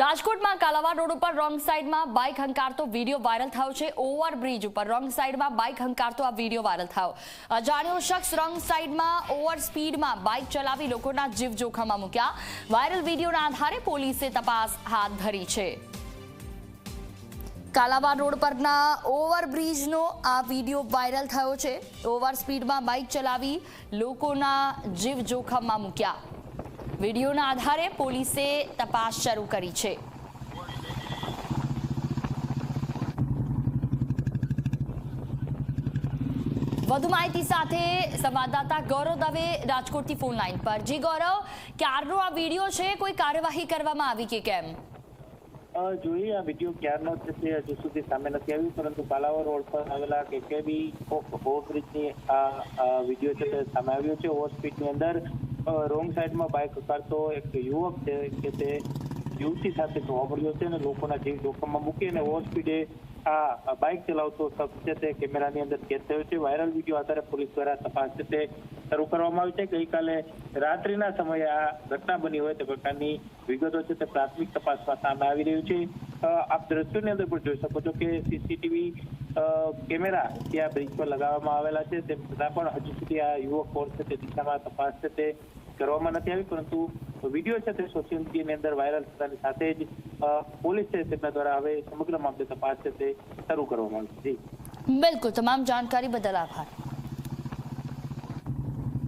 રાજકોટમાં કાલાવાડ રોડ ઉપર રોંગ સાઈડમાં બાઇક હંકારતો વીડિયો વાયરલ થયો છે. ઓવરબ્રિજ ઉપર રોંગ સાઈડમાં બાઇક હંકારતો આ વીડિયો વાયરલ થયો. અજાણ્યો શખ્સ રોંગ સાઈડમાં ઓવર સ્પીડમાં બાઇક ચલાવી લોકોના જીવ જોખમમાં મૂક્યા. વાયરલ વિડીયોના આધારે પોલીસે તપાસ હાથ ધરી છે. કાલાવાડ રોડ પરના ઓવરબ્રિજનો આ વીડિયો વાયરલ થયો છે. ઓવર સ્પીડમાં બાઇક ચલાવી લોકોના જીવ જોખમમાં મૂક્યા. વિડીયોના આધારે પોલીસે તપાસ શરૂ કરી છે. વધુ માહિતી સાથે સંવાદદાતા ગૌરવ દવે રાજકોટથી ફોન લાઈન પર. જી ગૌરવ, ક્યારનો આ વીડિયો છે? કોઈ કાર્યવાહી કરવામાં આવી કે કેમ? જોઈએ, આ વીડિયો ક્યારનો છે તે હજુ સુધી સામે નથી આવ્યું, પરંતુ બાલાવર રોડ પર આવેલા કેકેબી ઓવરબ્રિજની આ વીડિયો છે તે સામે આવ્યો છે. ઓવરસ્પીડની અંદર રોંગ સાઈડમાં બાઇક કરતો એક યુવક છે કે તે યુવતી સાથે મળ્યો છે અને લોકોના જીવ જોખમમાં મૂકી અને ઓવર સ્પીડે આ બાઇક ચલાવતો શખ્સ છે તે કેમેરાની અંદર કેદ થયો છે. વાયરલ વીડિયો આધારે પોલીસ દ્વારા તપાસ છે તે શરૂ કરવામાં આવી છે ગઈકાલે રાત્રિના સમયે આ ઘટના બની હોય તે પ્રકારની વિગતો છે તે પ્રાથમિક તપાસમાં સામે આવી રહ્યું છે. આપ દ્રશ્યોની અંદર પણ જોઈ શકો છો કે સીસીટીવી કેમેરા ત્યાં બ્રિજ પર લગાવવામાં આવેલા છે. તે છતાં પણ હજુ સુધી આ યુવક કોણ છે તે દિશામાં તપાસ છે તે કરવામાં નથી આવી, પરંતુ વીડિયો છે તે સોશિયલ મીડિયાની અંદર વાયરલ થતાની સાથે જ પોલીસ છે તેમના દ્વારા હવે સમગ્ર મામલે તપાસ છે તે શરૂ કરવામાં આવી છે. બિલકુલ, તમામ જાણકારી બદલ આભાર.